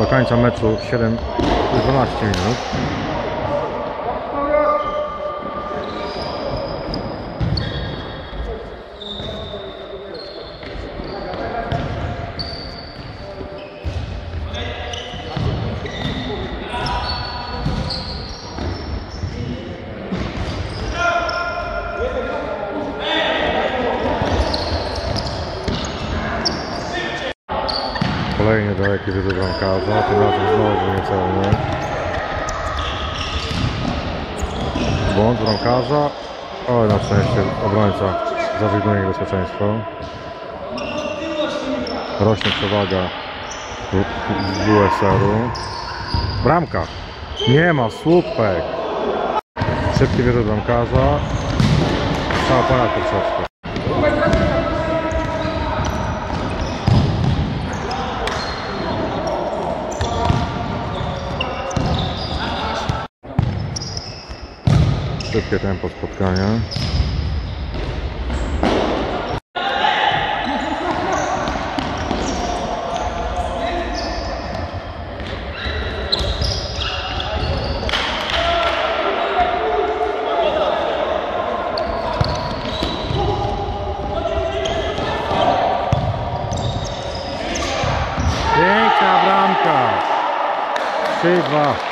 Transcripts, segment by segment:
Do końca meczu 7, 12 minut. Kolejny daleki rzut bramkarza, tym razem znowu niecelny. Błąd bramkarza, ale na szczęście obrońca zawignuje niebezpieczeństwo. Rośnie przewaga WSR-u. Bramka! Nie ma, słupek! Szybki wyrzut bramkarza. Strzał ponad troszeczkę. Szybkie tempo spotkania. Piękna bramka! 3-2.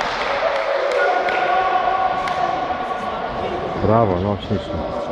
Brava, 951.